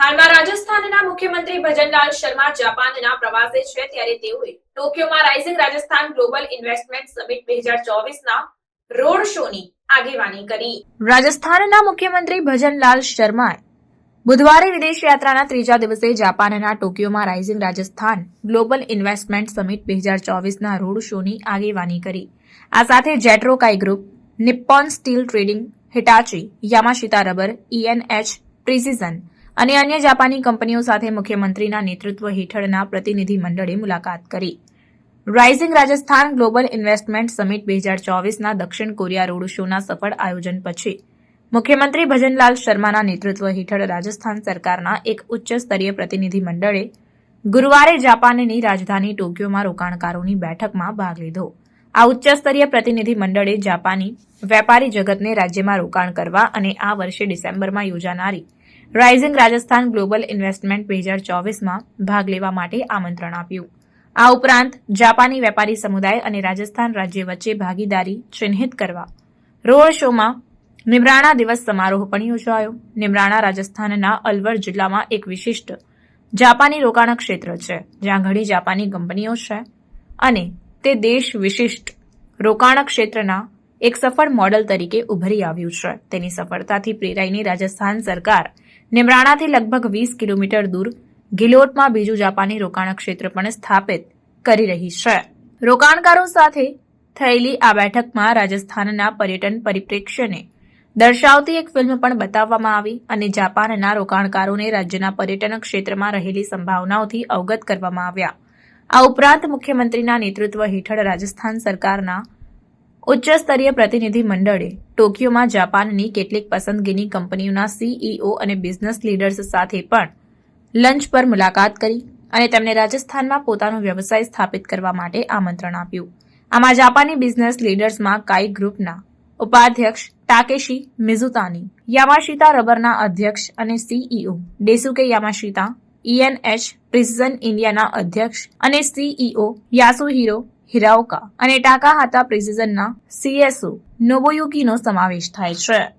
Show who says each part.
Speaker 1: હાલમાં રાજસ્થાનના મુખ્યમંત્રી ભજનલાલ શર્મા જાપાનના પ્રવાસે છે ત્યારે તેઓએ ટોક્યોમાં rising Rajasthan global investment summit બે હજાર ચોવીસના રોડ શોની આગેવાની કરી. રાજસ્થાનના મુખ્યમંત્રી ભજનલાલ શર્માએ બુધવારે વિદેશ યાત્રાના ત્રીજા દિવસે જાપાનના ટોક્યોમાં rising Rajasthan global investment summit બે હજાર ચોવીસના રોડ શોની આગેવાની કરી. આ સાથે જેટ્રોકાઈ group, Nippon steel trading, Hitachi, Yamashita rubber ENH precision અને અન્ય જાપાની કંપનીઓ સાથે મુખ્યમંત્રીના નેતૃત્વ હેઠળના પ્રતિનિધિ મંડળે મુલાકાત કરી. Rising Rajasthan global investment summit બે હજાર ચોવીસના દક્ષિણ કોરિયા રોડ શોના સફળ આયોજન પછી મુખ્યમંત્રી ભજનલાલ શર્માના નેતૃત્વ હેઠળ રાજસ્થાન સરકારના એક ઉચ્ચ સ્તરીય પ્રતિનિધિ ગુરુવારે જાપાનની રાજધાની ટોક્યોમાં રોકાણકારોની બેઠકમાં ભાગ લીધો. આ ઉચ્ચ સ્તરીય પ્રતિનિધિ મંડળે જાપાની વેપારી જગતને રાજ્યમાં રોકાણ કરવા અને આ વર્ષે ડિસેમ્બરમાં યોજાનારી રાઇઝિંગ રાજસ્થાન ગ્લોબલ ઇન્વેસ્ટમેન્ટ બે હજાર ચોવીસમાં ભાગ લેવા માટે આમંત્રણ આપ્યું. આ ઉપરાંત જાપાની વેપારી સમુદાય અને રાજસ્થાન રાજ્ય વચ્ચે ભાગીદારી ચિહ્નિત કરવા. રોડ શોમાં નિમરાણા દિવસ સમારોહ પણ યોજાયો. નિમરાણા રાજસ્થાનના અલવર જિલ્લામાં એક વિશિષ્ટ જાપાની રોકાણ ક્ષેત્ર છે, જ્યાં ઘણી જાપાની કંપનીઓ છે અને તે દેશ વિશિષ્ટ રોકાણ ક્ષેત્રના એક સફળ મોડલ તરીકે ઉભરી આવ્યું છે. તેની સફળતાથી પ્રેરાઈને રાજસ્થાન સરકાર નિમરાણાથી લગભગ વીસ કિલોમીટર દૂર ગિલોટમાં બીજું જાપાની રોકાણ ક્ષેત્ર પણ સ્થાપિત કરી રહી છે. રોકાણકારો સાથે થયેલી આ બેઠકમાં રાજસ્થાનના પર્યટન પરિપ્રેક્ષ્યને દર્શાવતી એક ફિલ્મ પણ બતાવવામાં આવી અને જાપાનના રોકાણકારોને રાજ્યના પર્યટન ક્ષેત્રમાં રહેલી સંભાવનાઓથી અવગત કરવામાં આવ્યા. આ ઉપરાંત મુખ્યમંત્રીના નેતૃત્વ હેઠળ રાજસ્થાન સરકારના ઉચ્ચ સ્તરીય પ્રતિનિધિ મંડળે ટોક્યોમાં જાપાનની કેટલીક પસંદગીની કંપનીઓના સીઈઓ અને બિઝનેસ લીડર્સ સાથે પણ લંચ પર મુલાકાત કરી અને તેમને રાજસ્થાનમાં પોતાનો વ્યવસાય સ્થાપિત કરવા માટે આમંત્રણ આપ્યું. આમાં જાપાની બિઝનેસ લીડર્સમાં કાઈ ગ્રુપના ઉપાધ્યક્ષ ટાકેશી મિઝુતાની યામાશીતા રબરના અધ્યક્ષ અને સીઈઓ ડેસુકે યામાશીતા ઈએનએચ પ્રિસિઝન ઇન્ડિયાના અધ્યક્ષ અને સીઈઓ યાસુહિરો હિરાઓકા અને ટાકાહાતા પ્રિસિઝનના સીએસઓ નોબોયુકીનો સમાવેશ થાય છે.